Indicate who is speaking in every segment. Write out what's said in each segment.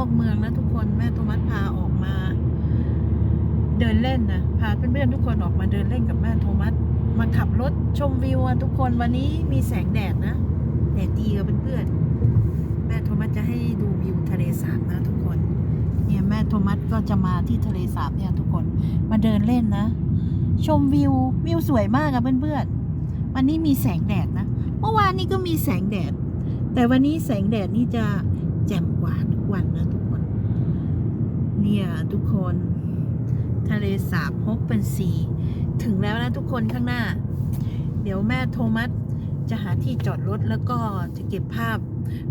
Speaker 1: อกเมืองนะทุกคนแม่โทมัสพาออกมา เดินเล่นนะพาเพื่อนๆทุกคนออกมาเดินเล่นกับแม่โทมัสมาขับรถชมวิวทุกคนวันนี้มีแสงแดดนะแดดดีกับเพื่อนๆแม่โทมัสจะให้ดูวิวทะเลสาบนะทุกคนเนี่ยแม่โทมัสก็จะมาที่ทะเลสาบเนี่ยทุกคนมาเดินเล่นนะ ชมวิววิวสวยมากอะเพื่อนๆวันนี้มีแสงแดดนะ เมื่อวานนี้ก็มีแสงแดด แต่วันนี้แสงแดดนี่จะ แจ่มกว่าทุกวันนะทุกคน เนี่ยทุกคน ทะเลสาบฮกเป็นสีถึงแล้วนะทุกคนข้างหน้า เดี๋ยวแม่โทมัสจะหาที่จอดรถแล้วก็จะเก็บภาพ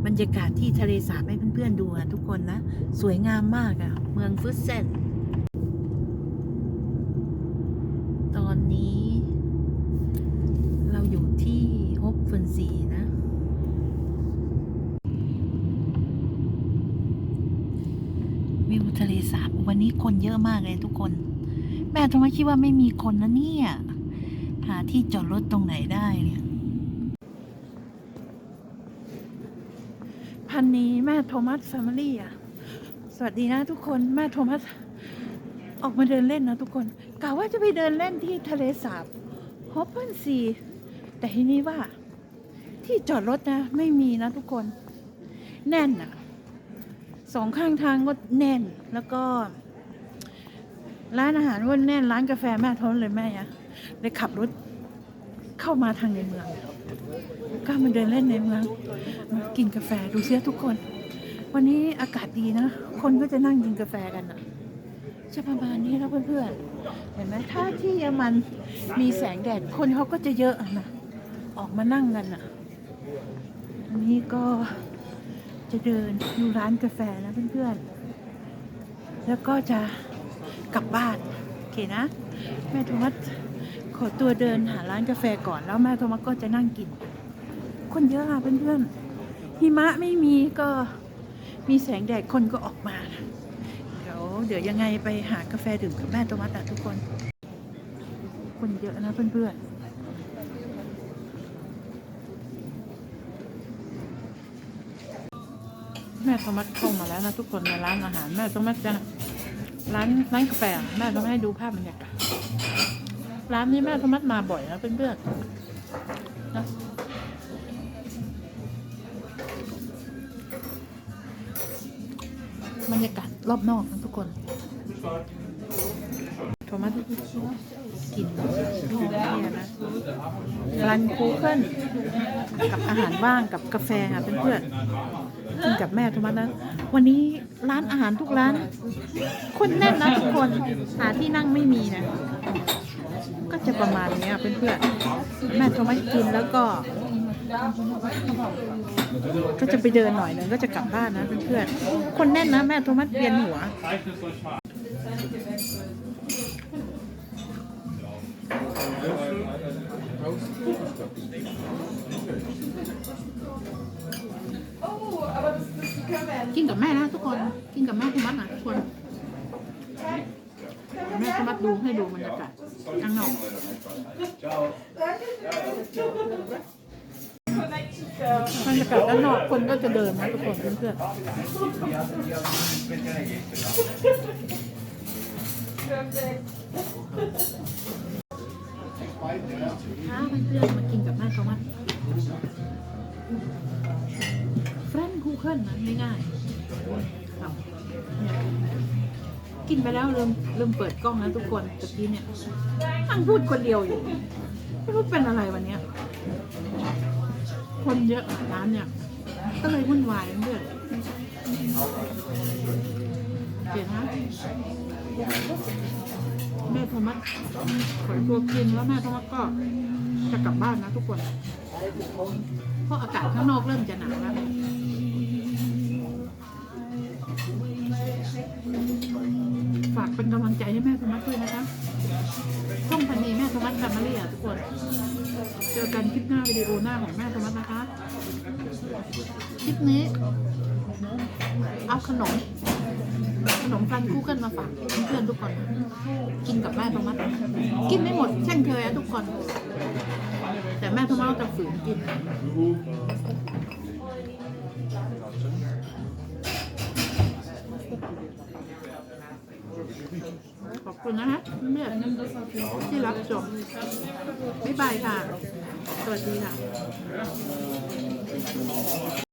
Speaker 1: บรรยากาศที่ทะเลสาบให้เพื่อนๆดูนะทุกคนนะ สวยงามมากอะเมืองฟุตเซน ตอนนี้ เราอยู่ที่ฮกเฟนซีนะ วิว ทะเลสาบวันนี้คนเยอะมากเลยทุกคน แม่ทำไมคิดว่าไม่มีคนนะเนี่ย หาที่จอดรถตรงไหนได้เนี่ยพันนี้แม่โทมัสแฟมิลี่อะ สวัสดีนะทุกคนแม่โทมัสออกมาเดินเล่นนะทุกคนกะว่าจะไปเดินเล่นที่ทะเลสาบฮอปเปิลซีแต่ทีนี้ว่า ที่จอดรถนะ ไม่มีนะทุกคน แน่นอะ สองข้างทางก็แน่นแล้วก็ ร้านอาหารก็แน่นร้านกาแฟแม่ทนเลยแม่อะเลยขับรถเข้ามาทางในเมืองก็มาเดินเล่นในเมืองมากินกาแฟดูเสียทุกคน วันนี้อากาศดีนะ คนก็จะนั่งกินกาแฟกันอะจะประมาณนี้แล้วเพื่อนๆเห็นไหมถ้าที่เยอรมันมีแสงแดดคนเขาก็จะเยอะอะนะออกมานั่งกันอะ อันนี้ก็ จะเดินดูร้านกาแฟนะเพื่อนๆ แล้วก็จะกลับบ้าน โอเคนะ แม่โทมัสขอตัวเดินหาร้านกาแฟก่อนแล้วแม่โทมัสก็จะนั่งกิน คนเยอะอะเพื่อนๆหิมะไม่มีก็มีแสงแดดคนก็ออกมา เดี๋ยวเดี๋ยวยังไงไปหากาแฟดื่มกับแม่โทมัสอะทุกคน คนเยอะนะเพื่อนๆ แม่สมัสเข้ามาแล้วนะทุกคนในร้านอาหาร แม่สมัสจะร้านร้านกาแฟแม่โทมัสให้ดูภาพบรรยากาศร้านนี้แม่สมัสมาบ่อยนะเพื่อนๆนะบรรยากาศรอบนอกนะทุกคน โทมัสกินเนี่ยนะรันคูเคิลกับอาหารว่างกับกาแฟค่ะเพื่อนๆกินกับแม่โทมัสนะวันนี้ร้านอาหารทุกร้าน คนแน่นนะทุกคนหาที่นั่งไม่มีนะ ก็จะประมาณนี้อะเพื่อนๆแม่โทมัสกินแล้วก็ก็จะไปเดินหน่อยนึงก็จะกลับบ้านนะเพื่อนๆ คนแน่นนะแม่โทมัสเวียนหัว กินกับแม่นะทุกคน กินกับแม่คุณมัดนะทุกคน แม่คุณมัดดูให้ดูบรรยากาศข้างนอกบรรยากาศด้านนอกคนก็จะเดินนะทุกคนเพื่อน ถ้าเพื่อนมากินกับแม่เขามัดเฟรนคูเคิลนะง่ายๆกินไปแล้วเริ่มเริ่มเปิดกล้องแล้วทุกคนตะกี้เนี่ยนั่งพูดคนเดียวอยู่ไม่รู้เป็นอะไรวันเนี้ยคนเยอะร้านเนี่ย ก็เลยวุ่นวายเพื่อนเห็นนะ แม่โทมัสขอตัวกินแล้วแม่โทมัสก็จะกลับบ้านนะทุกคน เพราะอากาศข้างนอกเริ่มจะหนาวแล้วฝากเป็นกำลังใจให้แม่โทมัสด้วยนะคะช่องพันนีแม่โทมัสแฟมิลี่อะทุกคน เจอกันคลิปหน้าวิดีโอหน้าของแม่โทมัสนะคะ คลิปนี้ เอาขนม ขนมปังคู่กันมาฝากเพื่อนทุกคน กินกับแม่โทมัสกินไม่หมดเช่นเคยอะทุกคน แต่แม่โทมัสจะฝืนกินขอบคุณนะฮะเพื่อที่รับชมบ๊ายบายค่ะ สวัสดีค่ะ